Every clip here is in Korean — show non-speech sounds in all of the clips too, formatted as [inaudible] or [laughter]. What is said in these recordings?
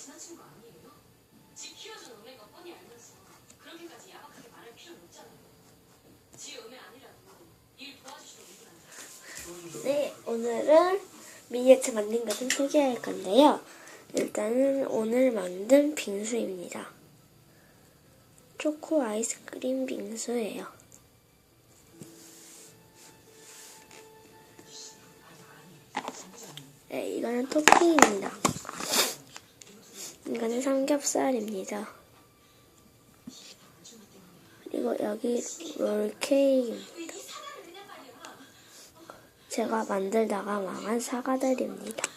지나친 거 아니에요? 지 키워준 음해가 뻔히 알면서 그렇게까지 야박하게 말할 필요는 없잖아요. 지 음해 아니라도 일 도와주시는 분한테. 네, 오늘은 미니어처 만든 것을 소개할 건데요. 일단은 오늘 만든 빙수입니다. 초코 아이스크림 빙수예요. 네, 이거는 토핑입니다. 이거는 삼겹살입니다. 그리고 여기 롤 케이크입니다. 제가 만들다가 망한 사과들입니다. [laughs]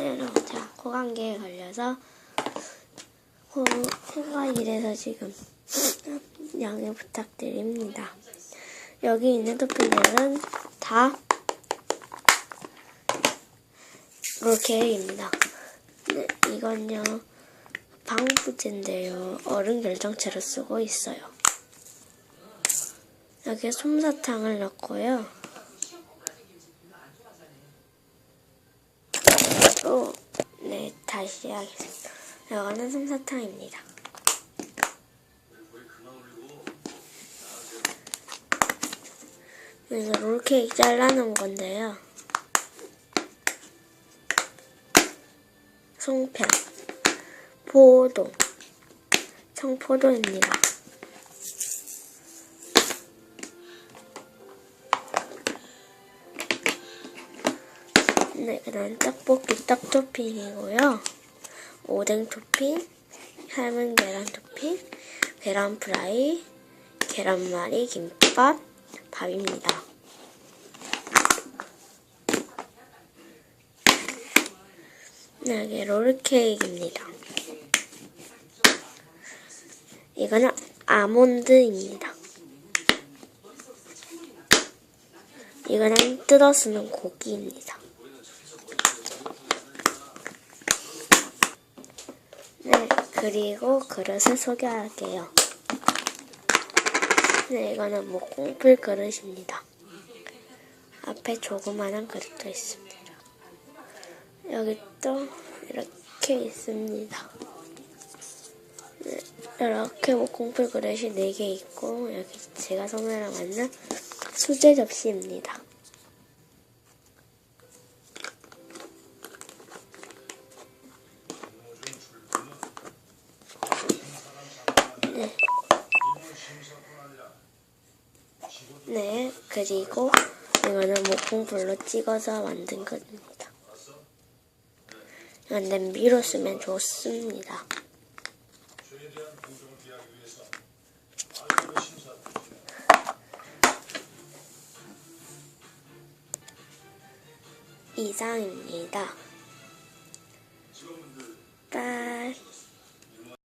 네, 자, 코감기에 걸려서 코, 코가 이래서 지금 [laughs] 양해 부탁드립니다. 여기 있는 토핑들은 다 롤케이크입니다. 네, 이건요 방부제인데요. 어른 결정체로 쓰고 있어요. 여기에 솜사탕을 넣고요. 또, 네, 다시 하겠습니다. 이거는 솜사탕입니다. 이거 롤케이크 잘라놓은 건데요. 송편, 포도, 청포도입니다. 네, 그 다음 떡볶이 떡 토핑이고요. 오뎅 토핑, 삶은 계란 토핑, 계란 프라이, 계란말이, 김밥, 밥입니다. 네, 이게 롤케이크입니다. 이거는 아몬드입니다. 이거는 뜯어 쓰는 고기입니다. 네, 그리고 그릇을 소개할게요. 네, 이거는 목공풀 그릇입니다. 앞에 조그마한 그릇도 있습니다. 여기 또 이렇게 있습니다. 네, 이렇게 목공풀 그릇이 4개 있고 여기 제가 손으로 만든 수제 접시입니다. 네. 네, 그리고 이거는 목공불로 찍어서 만든 겁니다. 안된 미로 쓰면 좋습니다. 이상입니다. 빠